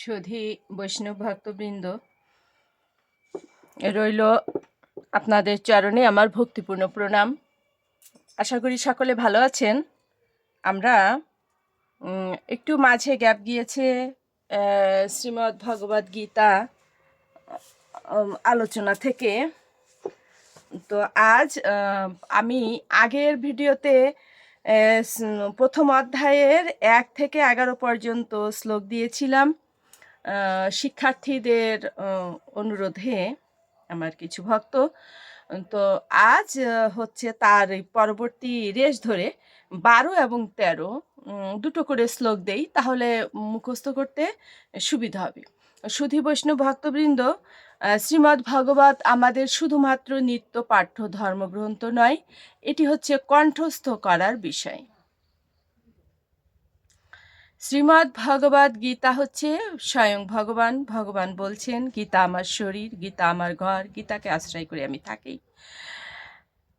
সুধী বৈষ্ণব ভক্তবৃন্দ, রইল আপনাদের চরণে আমার ভক্তিপূর্ণ প্রণাম। আশা করি সকলে ভালো আছেন। আমরা একটু মাঝে গ্যাপ গিয়েছে শ্রীমদ্ ভগবদ গীতা আলোচনা থেকে। তো আজ আমি আগের ভিডিওতে প্রথম অধ্যায়ের এক থেকে এগারো পর্যন্ত শ্লোক দিয়েছিলাম। শিক্ষার্থীদের অনুরোধে আমার কিছু ভক্ত। তো আজ হচ্ছে তার পরবর্তী রেশ ধরে বারো এবং তেরো দুটো করে শ্লোক দেই, তাহলে মুখস্থ করতে সুবিধা হবে। সুধী বৈষ্ণব ভক্তবৃন্দ শ্রীমদ্ ভগবত আমাদের শুধুমাত্র নিত্য পাঠ্য ধর্মগ্রন্থ নয়, এটি হচ্ছে কণ্ঠস্থ করার বিষয়। শ্রীমদ্ ভগবদ গীতা হচ্ছে স্বয়ং ভগবান। ভগবান বলছেন, গীতা আমার শরীর, গীতা আমার ঘর, গীতাকে আশ্রয় করে আমি থাকি।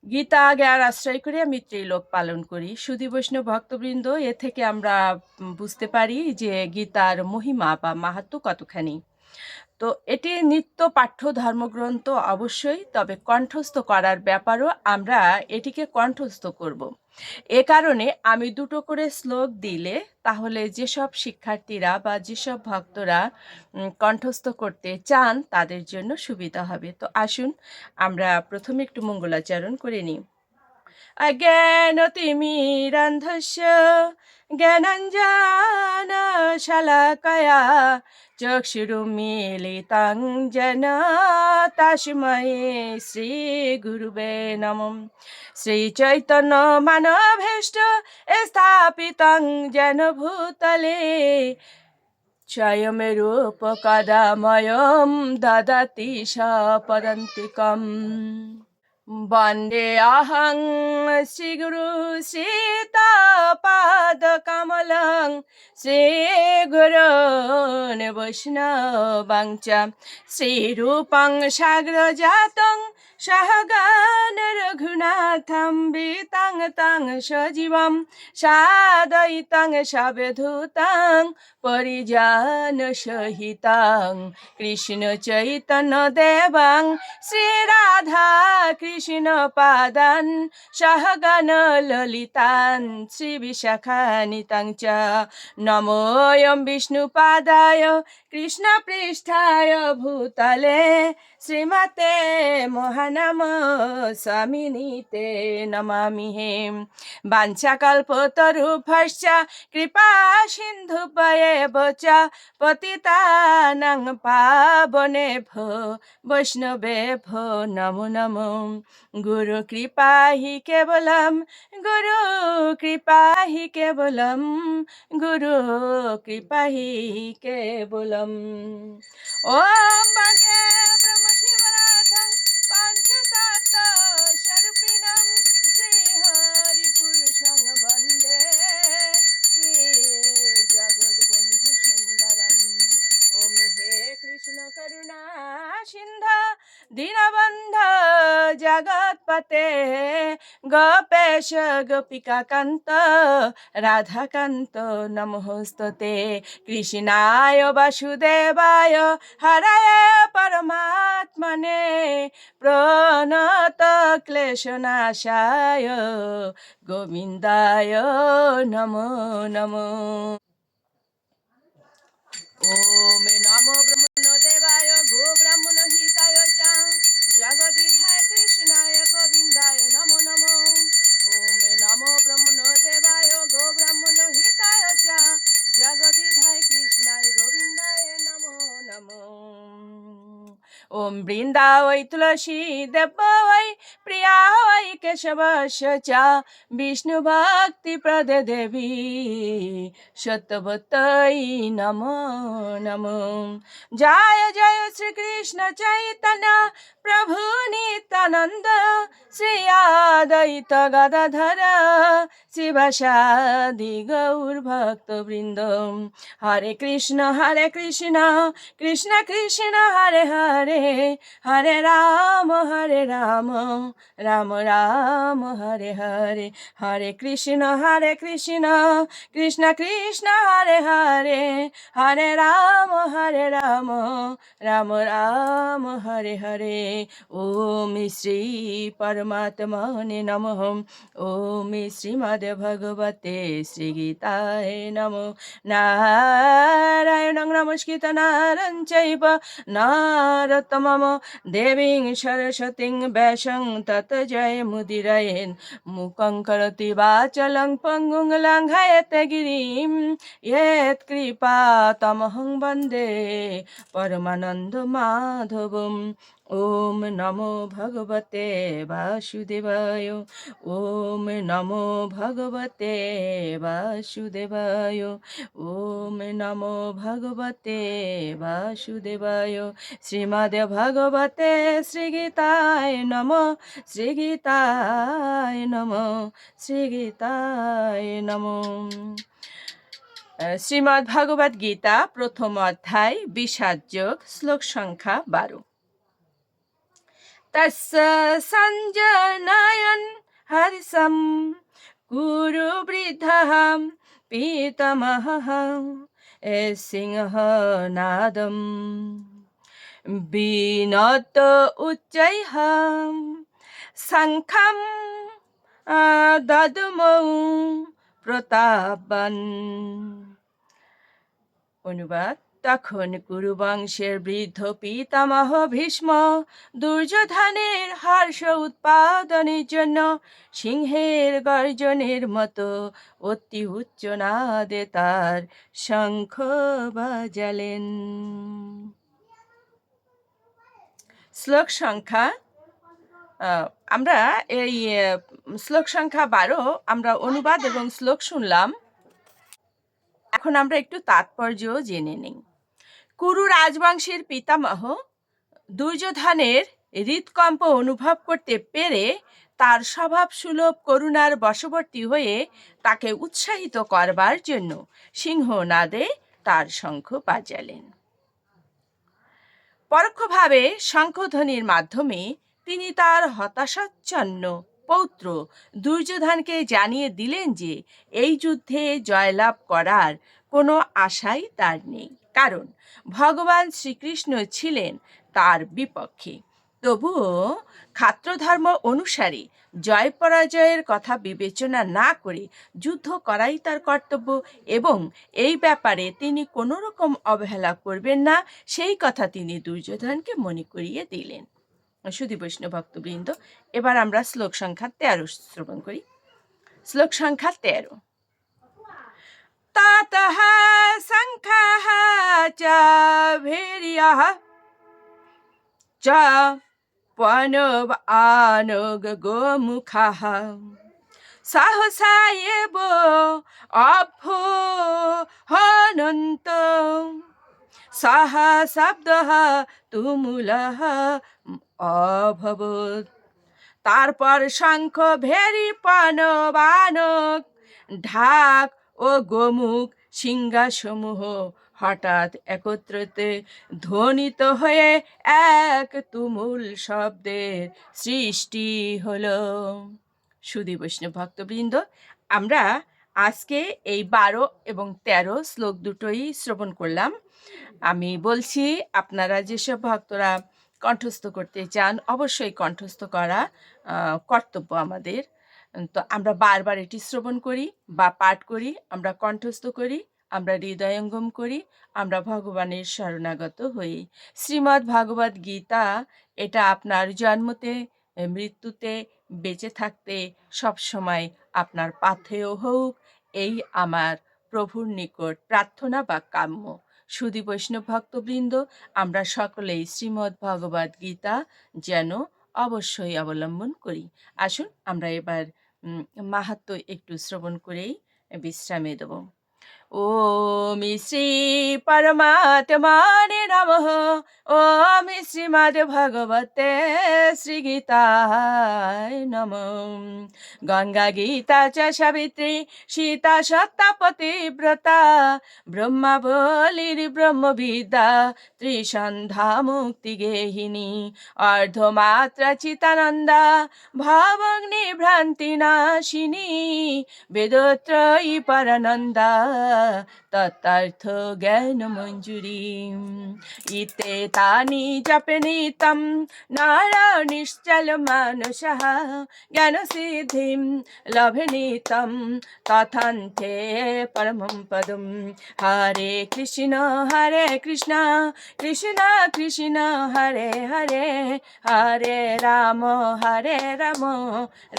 গীতা জ্ঞান আশ্রয় করে আমি ত্রিলোক পালন করি। সুধী বৈষ্ণব ভক্তবৃন্দ, এ থেকে আমরা বুঝতে পারি যে গীতার মহিমা বা মাহাত্ম কতখানি। তো এটি নিত্য পাঠ্য ধর্মগ্রন্থ অবশ্যই, তবে কণ্ঠস্থ করার ব্যাপারও আমরা এটিকে কণ্ঠস্থ করব। এ কারণে আমি দুটো করে শ্লোক দিলে তাহলে যেসব শিক্ষার্থীরা বা যেসব ভক্তরা কণ্ঠস্থ করতে চান তাদের জন্য সুবিধা হবে তো আসুন, আমরা প্রথমে একটু মঙ্গলাচরণ করে নিই अज्ञानतिमिरन्धस्य ज्ञानञ्जनशलाकया चक्षुरुमीलितं जन तस्मये श्रीगुरुवे नमः श्रीचैतन्यमानभीष्ट स्थापितं जनभूतले क्षयमेरूपकदामयं ददति स पदन्तिकम् वन्दे अहं श्रीगुरु सीतापादकमलं श्रीगुरोन् वैष्णवं च श्रीरूपं साग्रजातं রঘুনাথম বিতং সজীবম সাদৈতং সাবধূতং পরিজান সহিতং কৃষ্ণ চৈতন্য দেবং শ্রীরাধা কৃষ্ণ পাদান সহগণ ললিতান শ্রী বিশাখানিতং চ নমোয়ম কৃষ্ণ পৃষ্ঠায় ভূতলে শ্রীমতে মহানাম স্বামী নিতে নমামি হে বাঞ্ছাকল্পতরুভশ্চ কৃপা সিন্ধু পয়ে বচা, পতিতানাং পাবনে ভো, বৈষ্ণবে ভো, নমু নমু। গুরু কৃপা হি কেবলম, গুরু কৃপা হি কেবলম, গুরু কৃপা হি কেবলম। ওম বাদেব जगत्पते गोपेश गोपिकान्त राधाकान्त नमोस्तते कृष्णाय वासुदेवाय हरये परमात्मने प्रणत क्लेशनाशाय गोविन्दाय नमो नमो ॐ नमो ब्रह्मणदेवाय गो দাওই তুলসী দেব ওই প্রিয়া केशवस्य च विष्णुभक्तिप्रदे देवी সত্যবতই নম নম জয় জয় শ্রীকৃষ্ণ চৈতন্য প্রভু নিত্যানন্দ শ্রী আদৈত গদাধর শিবাসাদি গৌর ভক্তবৃন্দ হরে কৃষ্ণ হরে কৃষ্ণ কৃষ্ণ কৃষ্ণ হরে হরে হরে রাম হরে রাম রাম রাম হরে হরে হরে কৃষ্ণ হরে কৃষ্ণ কৃষ্ণ কৃষ্ণ হরে হরে হরে রাম হরে রাম রাম রাম হরে হরে ওম শ্রী পরমাত্মনে নমঃ ওম শ্রীমদ ভগবতে শ্রীগীতায় নমো নারায়ণং নমস্কৃত নারং চৈব নারতমম দেবীং সরস্বতীং ব্যাসং তত জয় মুদিরয়েন মুখং করতি বাচলং পঙ্গুং লঙ্ঘয়তে গিরিম ইয়েত কৃপা তমহং বন্দে পরমানন্দ মাধবম ওম নমো ভগবতে বাসুদেবায়, ওম নমো ভগবতে বাসুদেবায়, ওম নমো ভগবতে বাসুদেবায়। শ্রীমদ ভগবতে শ্রীগীতায় নম শ্রীগীতায় নম শ্রীগীতায় নম। শ্রীমদ্ ভগবদ গীতা প্রথম অধ্যায়, বিষাদ যোগ, শ্লোক সংখ্যা বারো। সঞ্জনয়ন হর্ষম কুরু বৃদ্ধ পিতমহ সিংহ নাদম বিনত উচ্চৈঃ শঙ্খম দদমৌ প্রতাপন অনুবাদ তখন কুরুবংশের বৃদ্ধ পিতামহ ভীষ্ম দুর্যোধনের হর্ষ উৎপাদনের জন্য সিংহের গর্জনের মতো অতি উচ্চ নাদে তার শঙ্খ বাজালেন। শ্লোক সংখ্যা আমরা এই শ্লোক সংখ্যা বারো, আমরা অনুবাদ এবং শ্লোক শুনলাম। এখন আমরা একটু তাৎপর্য জেনে নিই। কুরু রাজবংশের পিতামহ দুর্যোধনের হৃদকম্প অনুভব করতে পেরে তার স্বভাব সুলভ করুণার বশবর্তী হয়ে তাকে উৎসাহিত করবার জন্য সিংহনাদে তার শঙ্খ বাজালেন। পরোক্ষভাবে শঙ্খধ্বনির মাধ্যমে তিনি তার হতাশাচ্ছন্ন পৌত্র দুর্যোধনকে জানিয়ে দিলেন যে এই যুদ্ধে জয়লাভ করার কোনো আশাই তার নেই। কারণ ভগবান শ্রীকৃষ্ণ ছিলেন তার বিপক্ষে। তবুও খাত্রধর্ম অনুসারে জয় পরাজয়ের কথা বিবেচনা না করে যুদ্ধ করাই তার কর্তব্য এবং এই ব্যাপারে তিনি কোনো রকম অবহেলা করবেন না, সেই কথা তিনি দুর্যোধনকে মনে করিয়ে দিলেন। সুধী বৈষ্ণব ভক্তবৃন্দ, এবার আমরা শ্লোক সংখ্যা তেরো শ্রবণ করি। শ্লোক সংখ্যা তেরো। ततः शङ्खः च भीर्यः च पणव आनग गोमुखः सहसा एव अभो हनन्त सः शब्दः তুমুলः অভবত তারপর শঙ্খ ভেরি পানবানক ঢাক ও গোমুখ সিংহাসমূহ হঠাৎ একত্রিত ধ্বনিত হয়ে এক তুমুল শব্দের সৃষ্টি হলো। সুদী বৈষ্ণব ভক্তবৃন্দ, আমরা আজকে এই বারো এবং তেরো শ্লোক দুটোই শ্রবণ করলাম। আমি বলছি, আপনারা যেসব ভক্তরা কণ্ঠস্থ করতে চান, অবশ্যই কণ্ঠস্থ করা কর্তব্য আমাদের। তো আমরা বারবার এটি শ্রবণ করি বা পাঠ করি, আমরা কণ্ঠস্থ করি, আমরা হৃদয়ঙ্গম করি, আমরা ভগবানের শরণাগত হই। শ্রীমদ্ ভাগবত গীতা এটা আপনার জন্মতে, মৃত্যুতে বেঁচে থাকতে সব সময় আপনার পাথেয় হোক, এই আমার প্রভুর নিকট প্রার্থনা বা কাম্য। সুদী বৈষ্ণব ভক্তবৃন্দ, আমরা সকলেই শ্রীমদ্ ভগবত গীতা যেন অবশ্যই অবলম্বন করি। আসুন আমরা এবার উম, মাহাত্ম্য একটু শ্রবণ করেই বিশ্রামে দেব। ও শ্রী পরমাত্মানে নমঃ ওম শ্রীমদ্ ভগবতে শ্রীগীতায় নম গঙ্গা গীতা চ সাবিত্রী সীতা সত্তাপতি ব্রতা ব্রহ্মা বলির ব্রহ্মবিদ্যা ত্রিসন্ধ্যা মুক্তি গেহিনী অর্ধমাত্রা চিতানন্দা ভাবগ্নি ভ্রান্তি নাশিনী বেদত্রয়ী পরানন্দা তত্তার্থ জ্ঞান মঞ্জুরি জপে নিতম নারায়ণিশ্চল মানস জ্ঞান সিদ্ধিম লভে নিতম তথান্তে পরমম পদম। হরে কৃষ্ণ হরে কৃষ্ণ কৃষ্ণ কৃষ্ণ, হরে হরে হরে রাম হরে রাম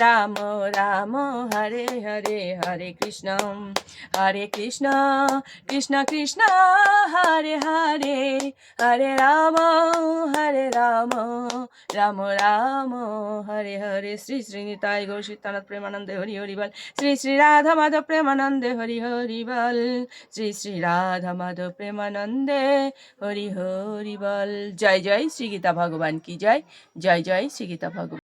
রাম রাম, হরে হরে হরে কৃষ্ণ। হরে কৃষ্ণ কৃষ্ণ কৃষ্ণ হরে রাম হরে রাম রাম রাম, হরে হরে। শ্রী শ্রী নিতাই গৌর সীতানাথ প্রেমানন্দে হরি হরি বল। শ্রী শ্রী রাধা মাধব প্রেমানন্দে হরি হরি বল। শ্রী শ্রী রাধা মাধব প্রেমানন্দে হরি হরি বল। জয় জয় শ্রী গীতা ভগবান কি জয়? জয় জয় শ্রী গীতা ভগবান।